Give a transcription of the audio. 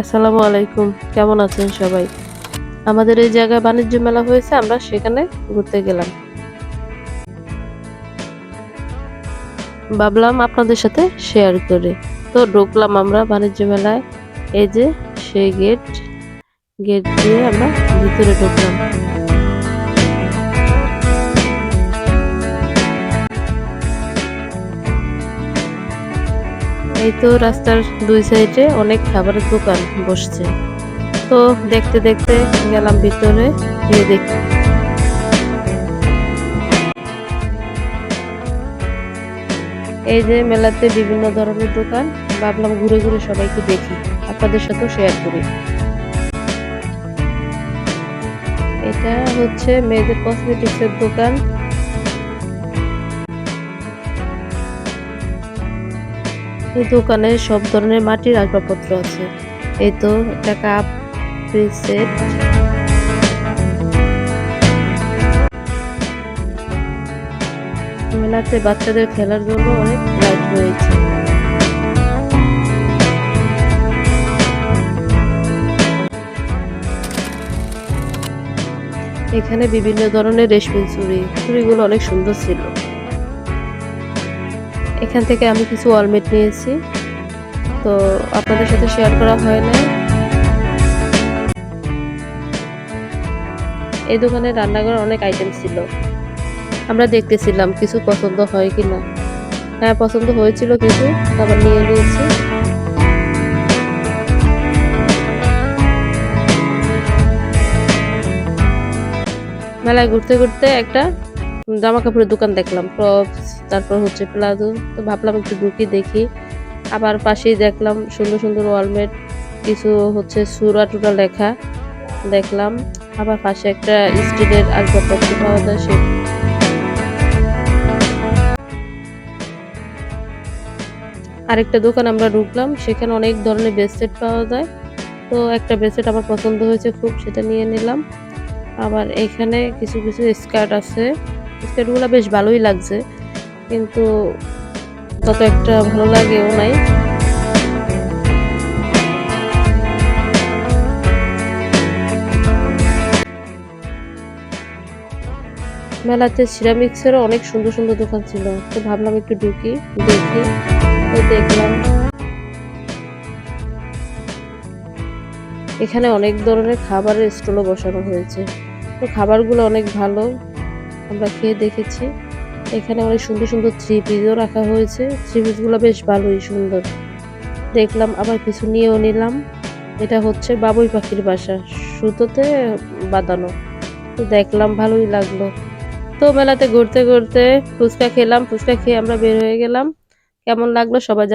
আসসালামু আলাইকুম। কেমন আছেন সবাই? আমাদের এই জায়গায় বাণিজ্য মেলা হয়েছে, আমরা সেখানে ঘুরতে গেলাম। ভাবলাম আপনাদের সাথে শেয়ার করে। তো ঢুকলাম আমরা বাণিজ্য মেলায়। এই যে সেই গেট গেট দিয়ে আমরা ভিতরে ঢুকলাম। এই তো রাস্তার দুই সাইডে অনেক খাবারের দোকান বসছে। তো দেখতে দেখতে গেলাম ভিতরে, গিয়ে দেখি। এই যে মেলাতে বিভিন্ন ধরনের দোকান, ভাবলাম ঘুরে ঘুরে সবাইকে দেখি, আপনাদের সাথেও শেয়ার করি। এটা হচ্ছে মেয়েদের কসমেটিক্সের দোকান। এই দোকানে সব ধরনের মাটির আসবাবপত্র আছে। এই তো, একটা কাপ সেট। মেলাতে বাচ্চাদের খেলার জন্য অনেক লাইট রয়েছে। এখানে বিভিন্ন ধরনের রেশমি চুড়ি চুড়িগুলো অনেক সুন্দর ছিল। এখান থেকে আমি কিছু ওয়ালমেট নিয়েছি। তো আপনাদের সাথে শেয়ার করা হয় না এই দোকানে রান্নাঘর অনেক আইটেম ছিল। আমরা দেখতেছিলাম কিছু পছন্দ হয় কিনা। হ্যাঁ পছন্দ হয়েছিল কিছু আবার নিয়ে নিয়েছি। মেলায় ঘুরতে ঘুরতে একটা জামা কাপড়ের দোকান দেখলাম টপস তারপর হচ্ছে প্লাজো তো ভাবলাম একটু ঢুকি দেখি। আবার পাশেই দেখলাম সুন্দর সুন্দর ওয়ালমেট কিছু হচ্ছে সুরা টুরা লেখা দেখলাম। আবার পাশে একটা স্টিলের আসবাবপত্র পাওয়া যায় সে আরেকটা দোকান আমরা ঢুকলাম, সেখানে অনেক ধরনের বেডশিট পাওয়া যায়। তো একটা বেডশিট আমার পছন্দ হয়েছে খুব, সেটা নিয়ে নিলাম। আবার এখানে কিছু কিছু স্কার্ট আছে। স্কার্টগুলো বেশ ভালোই লাগছে, কিন্তু তত একটা ভালো লাগেও নাই। মেলাতে সিরামিক্সেরও অনেক সুন্দর সুন্দর দোকান ছিল, তো ভাবলাম একটু ঢুকি, দেখি, তো দেখলাম। এখানে অনেক ধরনের খাবারের স্টলও বসানো হয়েছে, তো খাবারগুলো অনেক ভালো আমরা খেয়ে দেখেছি। এখানে অনেক সুন্দর সুন্দর থ্রি পিসও রাখা হয়েছে। থ্রি পিসগুলো বেশ ভালোই সুন্দর। দেখলাম আবার কিছু নিয়েও নিলাম। এটা হচ্ছে বাবুই পাখির বাসা, সুতোতে বাঁধানো। দেখলাম ভালোই লাগল। তো মেলাতে ঘুরতে ঘুরতে ফুচকা খেলাম, ফুচকা খেয়ে আমরা বের হয়ে গেলাম। কেমন লাগল সবাই